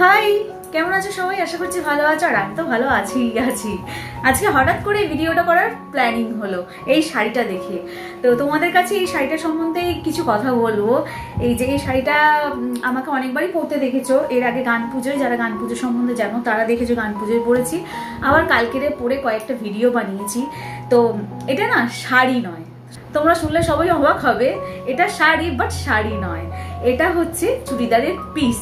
High কেমন আছো সবাই? আশা করছি ভালো আছো আর আমি তো ভালো আছি আছি। আজকে হঠাৎ করে ভিডিওটা করার প্ল্যানিং হলো, এই শাড়িটা দেখে। তো তোমাদের কাছে এই শাড়িটা সম্বন্ধে কিছু কথা বলব। এই যে এই শাড়িটা আমাকে অনেকবারই পরতে দেখেছ। এর আগে গান পুজোয়, যারা গান পুজো সম্বন্ধে জানো, তারা দেখেছ গান পুজোয় পড়েছি আবার কালকেরে পরে কয়েকটা ভিডিও বানিয়েছি। তো এটা না শাড়ি নয়। তোমরা শুনলে সবাই অবাক হবে, এটা শাড়ি বাট শাড়ি নয়। এটা হচ্ছে চুড়িদারের পিস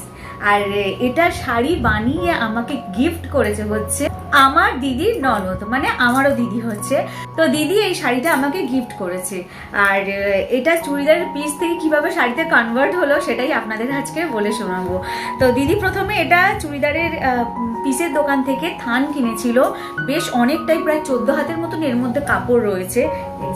আর এটা শাড়ি বানিয়ে আমাকে গিফট করেছে হচ্ছে আমার দিদির ননদ মানে আমারও দিদি হচ্ছে। তো দিদি এই শাড়িটা আমাকে গিফট করেছে। আর এটা চুড়িদারের পিস থেকে কীভাবে শাড়িতে কনভার্ট হলো সেটাই আপনাদের আজকে বলে শোনাবো। তো দিদি প্রথমে এটা চুড়িদারের পিসের দোকান থেকে থান কিনেছিল। বেশ অনেকটাই, প্রায় চোদ্দ হাতের মতন এর মধ্যে কাপড় রয়েছে। এই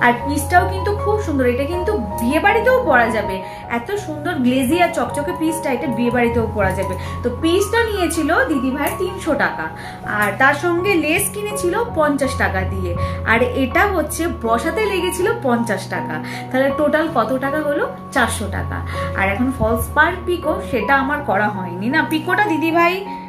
আর পিসটাও কিন্তু খুব সুন্দর। এটা কিন্তু বিয়ে বাড়িতেও পরা যাবে। এত সুন্দর গ্লেজি আর চকচকে পিসটা এটা বিয়ে বাড়িতেও পরা যাবে। তো পিসটা নিয়েছিল দিদি ভাইয়ের তিনশো টাকা। আর তার সঙ্গে লেস কিনেছিল পঞ্চাশ টাকা দিয়ে। আর এটা হচ্ছে বসাতে লেগেছিল পঞ্চাশ টাকা। তাহলে টোটাল কত টাকা হলো? চারশো টাকা। আর এখন ফলস পার পিকো সেটা আমার করা হয়নি। না পিকোটা দিদি ভাই আহ,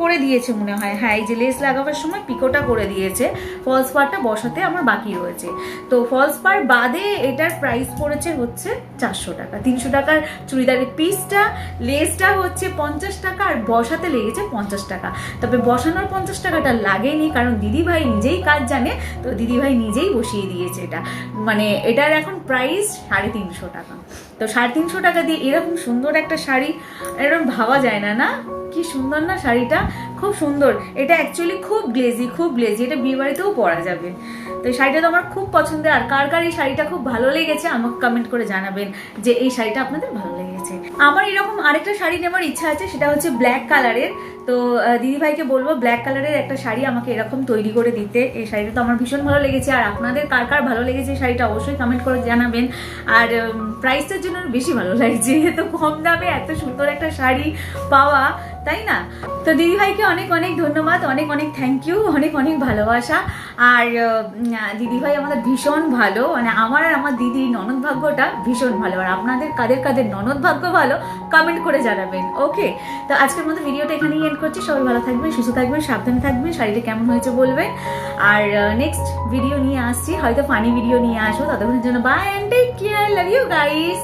করে দিয়েছে মনে হয়। হ্যাঁ এই যে লেস লাগাবার সময় পিকোটা করে দিয়েছে। ফলস পারটা বসাতে আমার বাকি রয়েছে। তো ফলস পার বাদে এটার প্রাইস পড়েছে হচ্ছে চারশো টাকা। তিনশো টাকার চুড়িদারের পিসটা লেসটা হচ্ছে পঞ্চাশ টাকা আর বসাতে লেগেছে পঞ্চাশ টাকা। তবে বসানোর পঞ্চাশ টাকাটা লাগেনি কারণ দিদিভাই নিজেই কাজ জানে, তো দিদিভাই নিজেই বসিয়ে দিয়েছে এটা। মানে এটার এখন প্রাইস সাড়ে তিনশো টাকা। তো সাড়ে তিনশো টাকা দিয়ে এরকম সুন্দর একটা শাড়ি, এরকম ভাবা যায় না না? কি সুন্দর না শাড়িটা? খুব সুন্দর। এটা অ্যাকচুয়ালি খুব গ্লেজি খুব গ্লেজি এটা বিয়ে বাড়িতেও পরা যাবে। তো এই শাড়িটা তো আমার খুব পছন্দের। আর কার কার এই শাড়িটা খুব ভালো লেগেছে আমাকে কমেন্ট করে জানাবেন যে এই শাড়িটা আপনাদের ভালো লেগেছে। আমার এরকম আরেকটা শাড়ি নেওয়ার ইচ্ছা আছে, সেটা হচ্ছে ব্ল্যাক কালারের তো দিদিভাইকে বলব ব্ল্যাক কালারের একটা শাড়ি আমাকে এরকম তৈরি করে দিতে। এই শাড়িটা তো আমার ভীষণ ভালো লেগেছে। আর আপনাদের কার কার ভালো লেগেছে এই শাড়িটা অবশ্যই কমেন্ট করে জানাবেন। আর প্রাইসটার জন্য বেশি ভালো লাগছে। এত কম দামে এত সুন্দর একটা শাড়ি পাওয়া। তাই না? তো দিদিভাইকে অনেক অনেক ধন্যবাদ, অনেক অনেক থ্যাংক ইউ অনেক অনেক ভালোবাসা। আর দিদিভাই আমাদের ভীষণ ভালো মানে আমার আর আমার দিদির ননদ ভাগ্যটা ভীষণ ভালো। আর আপনাদের কাদের কাদের ননদ ভাগ্য ভালো কমেন্ট করে জানাবেন ওকে তো আজকের মতো ভিডিওটা এখানেই এন্ড করছি। সবাই ভালো থাকবেন, সুস্থ থাকবেন, সাবধানে থাকবেন শাড়িটা কেমন হয়েছে বলবেন। আর নেক্সট ভিডিও নিয়ে আসছি, হয়তো ফানি ভিডিও নিয়ে আসব। ততক্ষণের জন্য bye and take care love you guys